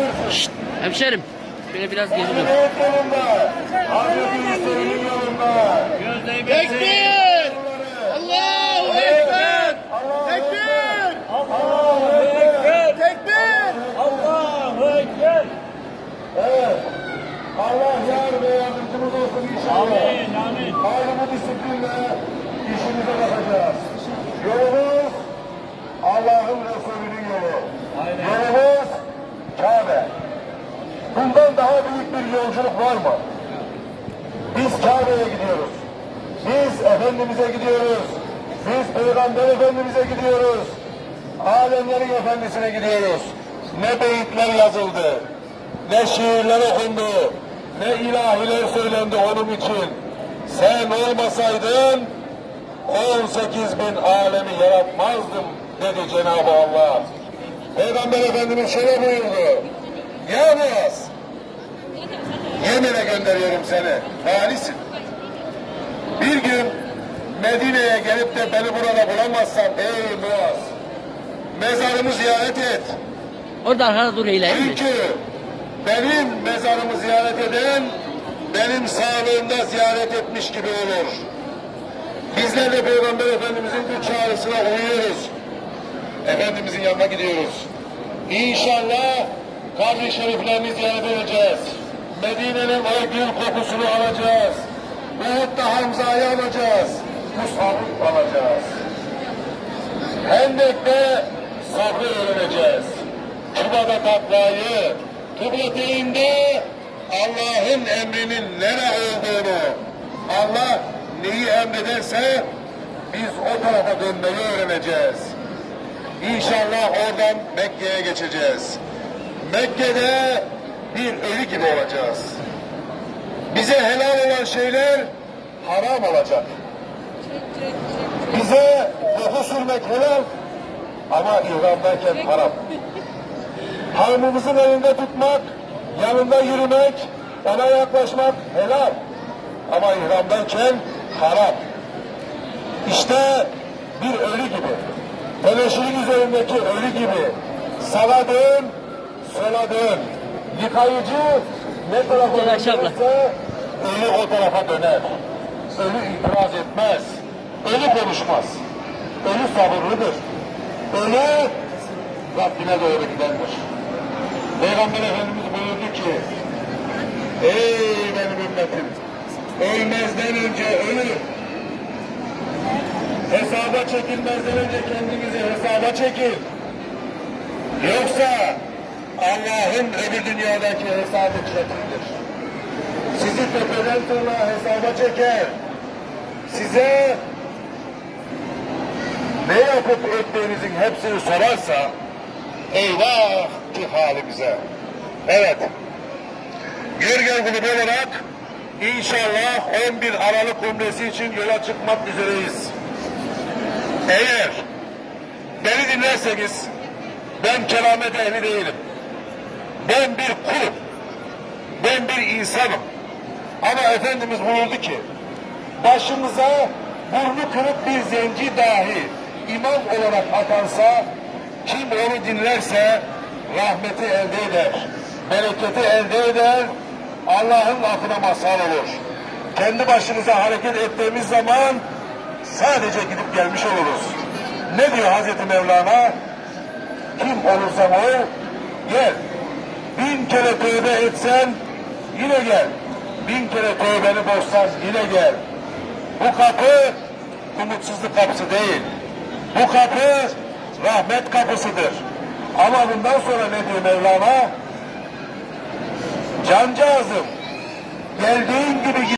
görsün. Hemşerim. Şöyle biraz geri dön. Hazreti Hüseyin'in yolunda. Tekbir! Allahu Ekber! Tekbir! Allahu Ekber. Tekbir! Evet. Allah yar ve yardımcımız olsun inşallah. Amin, amin. Aynı bu disiplinle Bundan daha büyük bir yolculuk var mı? Biz Kabe'ye gidiyoruz. Biz Efendimiz'e gidiyoruz. Biz Peygamber Efendimiz'e gidiyoruz. Alemlerin Efendisi'ne gidiyoruz. Ne beyitler yazıldı, ne şiirler okundu, ne ilahiler söylendi onun için. Sen olmasaydın 18 bin alemi yaratmazdım dedi Cenab-ı Allah. Peygamber Efendimiz şöyle buyurdu. Ya Muaz, Yemen'e gönderiyorum seni. Valisin. Bir gün Medine'ye gelip de beni burada bulamazsan ey Muaz, mezarımı ziyaret et. Orada arkada dur mi? Çünkü benim mezarımı ziyaret eden benim sağlığımda ziyaret etmiş gibi olur. Bizler de Peygamber Efendimizin bu çağrısına uyuyoruz. Efendimizin yanına gidiyoruz. İnşallah kabri şeriflerini ziyaret edeceğiz. Medine'nin o gül kokusunu alacağız. Uhud'da Hamza'yı alacağız. Musab'ı alacağız. Hendek'te sabrı öğreneceğiz. Küba'da taklayı, kıbleteyinde Allah'ın emrinin nere olduğunu, Allah neyi emrederse biz o tarafa dönmeyi öğreneceğiz. İnşallah oradan Mekke'ye geçeceğiz. Mekke'de bir ölü gibi olacağız. Bize helal olan şeyler haram olacak. Bize koku sürmek helal ama ihramdayken haram. Hanımımızın elinde tutmak, yanında yürümek, ona yaklaşmak helal. Ama ihramdayken haram. İşte bir ölü gibi. Teneşirin üzerindeki ölü gibi. Sağa dön. Yıkayıcı ne tarafa dönerse ölü o tarafa döner. Ölü itiraz etmez. Ölü konuşmaz. Ölü sabırlıdır. Ölü Rabbine doğru gidendir. Peygamber Efendimiz buyurdu ki Ey benim ümmetim ölmezden önce ölür. Hesaba çekilmezden önce kendinizi hesaba çekin. Yoksa Allah'ın öbür dünyadaki hesabı çetindir. Sizi tepeden tırnağa hesaba çeker. Size ne yapıp ettiğinizin hepsini sorarsa eyvah ki halimize. Evet. Gürgen Kulübü olarak inşallah 11 Aralık Kongresi için yola çıkmak üzereyiz. Eğer beni dinlerseniz ben keramet ehli değilim. Ben bir kulum. Ben bir insanım. Ama Efendimiz buyurdu ki başımıza burnu kırık bir zenci dahi imam olarak atansa kim onu dinlerse rahmeti elde eder. Bereketi elde eder. Allah'ın affına mazhar olur. Kendi başımıza hareket ettiğimiz zaman sadece gidip gelmiş oluruz. Ne diyor Hazreti Mevlana? Kim olursan ol, gel. Bin kere tövbe etsen yine gel. Bin kere tövbeni bozsan yine gel. Bu kapı umutsuzluk kapısı değil. Bu kapı rahmet kapısıdır. Ama bundan sonra ne diyor Mevlana? Cancağızım, geldiğin gibi.